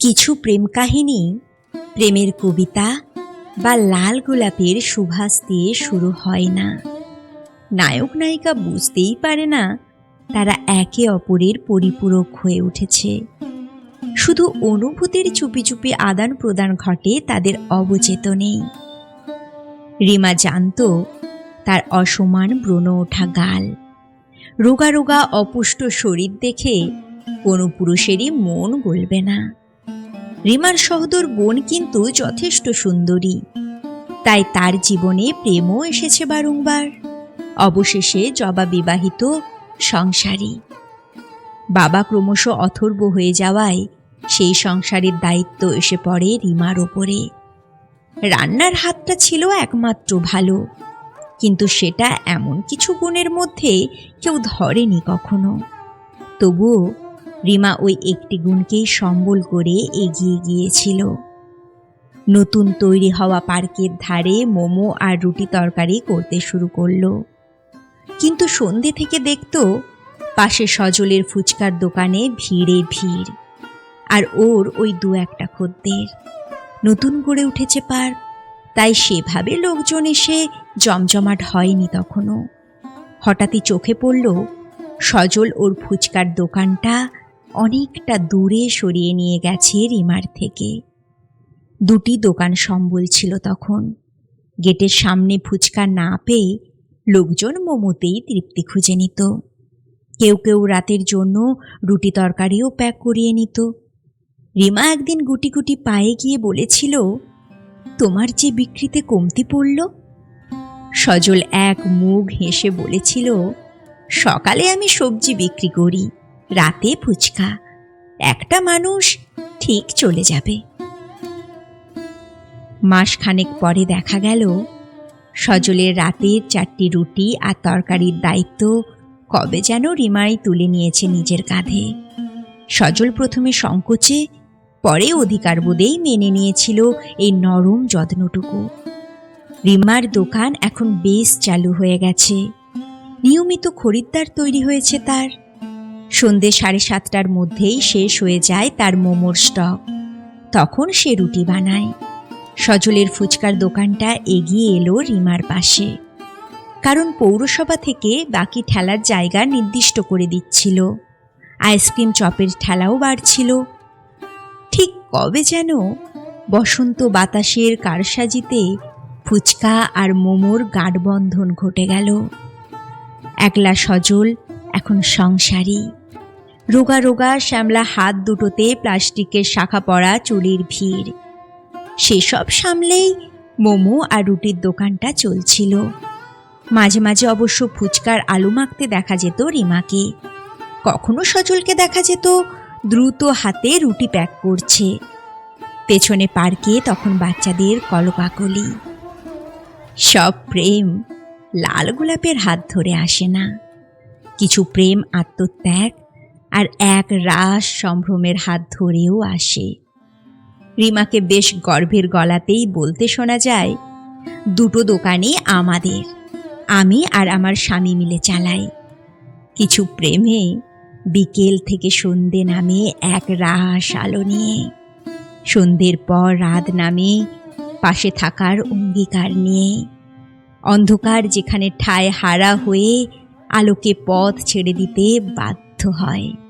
কিছু প্রেম কাহিনী, প্রেমের কবিতা বা লাল গোলাপের সুভাষ দিয়ে শুরু হয় না। নায়ক নায়িকা বুঝতেই পারে না তারা একে অপরের পরিপূরক হয়ে উঠেছে। শুধু অনুভূতির চুপি চুপি আদান প্রদান ঘটে তাদের অবচেতনেই। রিমা জানত তার অসমান ব্রণ ওঠা গাল। রোগা রোগা অপুষ্ট শরীর দেখে কোনো পুরুষেরই মন গলবে না। রিমার সহদর বোন কিন্তু যথেষ্ট সুন্দরী। তাই তার জীবনে প্রেমও এসেছে বারংবার। অবশেষে জবা বিবাহিত সংসারী। বাবা ক্রমশ অথর্ব হয়ে যাওয়ায় সেই সংসারের দায়িত্ব এসে পড়ে রিমার ওপরে। রান্নার হাতটা ছিল একমাত্র ভালো। কিন্তু সেটা এমন কিছু গুণের মধ্যে কেউ ধরেনি কখনো। তবুও রিমা ওই একটি গুণকেই সম্বল করে এগিয়ে গিয়েছিল। নতুন তৈরি হওয়া পার্কের ধারে মোমো আর রুটি তরকারি করতে শুরু করল। কিন্তু সন্ধে থেকে দেখতো, পাশে সজলের ফুচকার দোকানে ভিড়ে ভিড়। আর ওর ওই দু একটা খদ্দের। নতুন গড়ে উঠেছে পার্ক, তাই সেভাবে লোকজন এসে জমজমাট হয়নি তখনও। হঠাৎই চোখে পড়ল, সজল ওর ফুচকার দোকানটা অনেকটা দূরে সরিয়ে নিয়ে গেছে রিমার থেকে। দুটি দোকান সম্বল ছিল তখন। গেটের সামনে ফুচকা না পেয়ে লোকজন মোমোতেই তৃপ্তি খুঁজে নিত। কেউ কেউ রাতের জন্য রুটি তরকারিও প্যাক করিয়ে নিত। রিমা একদিন গুটি গুটি পায়ে গিয়ে বলেছিল, তোমার যে বিক্রিতে কমতি পড়ল? সজল এক মুখ হেসে বলেছিল, সকালে আমি সবজি বিক্রি করি। রাতে ফুচকা। একটা মানুষ ঠিক চলে যাবে। মাসখানেক পরে দেখা গেল, সজলের রাতের চারটি রুটি আর তরকারির দায়িত্ব কবে যেন রিমাই তুলে নিয়েছে নিজের কাঁধে। সজল প্রথমে সংকোচে, পরে অধিকার বোধেই মেনে নিয়েছিল এই নরম যত্নটুকু। রিমার দোকান এখন বেশ চালু হয়ে গেছে। নিয়মিত খরিদ্দার তৈরি হয়েছে তার। সন্ধে সাড়ে সাতটার মধ্যেই শেষ হয়ে যায় তার মোমোর স্টক। তখন সে রুটি বানায়। সজলের ফুচকার দোকানটা এগিয়ে এলো রিমার পাশে। কারণ পৌরসভা থেকে বাকি ঠেলার জায়গা নির্দিষ্ট করে দিচ্ছিল। আইসক্রিম চপের ঠেলাও বাড়ছিল। ঠিক কবে যেন বসন্ত বাতাসের কারসাজিতে ফুচকা আর মোমোর গাঢ়বন্ধন ঘটে গেল। একলা সজল, এখন সংসারী। রোগা রোগা শ্যামলা হাত দুটোতে প্লাস্টিকের শাখা পড়া চুরির ভিড়। সেসব সামলেই মোমো আর রুটির দোকানটা চলছিল। মাঝে মাঝে অবশ্য ফুচকার আলু মাখতে দেখা যেত রিমাকে। কখনো সজলকে দেখা যেত দ্রুত হাতে রুটি প্যাক করছে। পেছনে পার্কে তখন বাচ্চাদের কলকাকলি সব প্রেম লাল গোলাপের হাত ধরে আসে না। কিছু প্রেম আত্মত্যাগ আর এক রাস সম্ভ্রমের হাত ধরেও আসে। রিমাকে বেশ গর্ভের গলাতেই বলতে শোনা যায়, দুটো দোকানই আমাদের, আমি আর আমার স্বামী মিলে চালাই। কিছু প্রেমে বিকেল থেকে সন্ধে নামে এক রাস আলো নিয়ে। সন্ধ্যের পর রাত নামে পাশে থাকার অঙ্গীকার নিয়ে। অন্ধকার যেখানে ঠায় হারা হয়ে আলোকে পথ ছেড়ে দিতে বাধ্য হয়।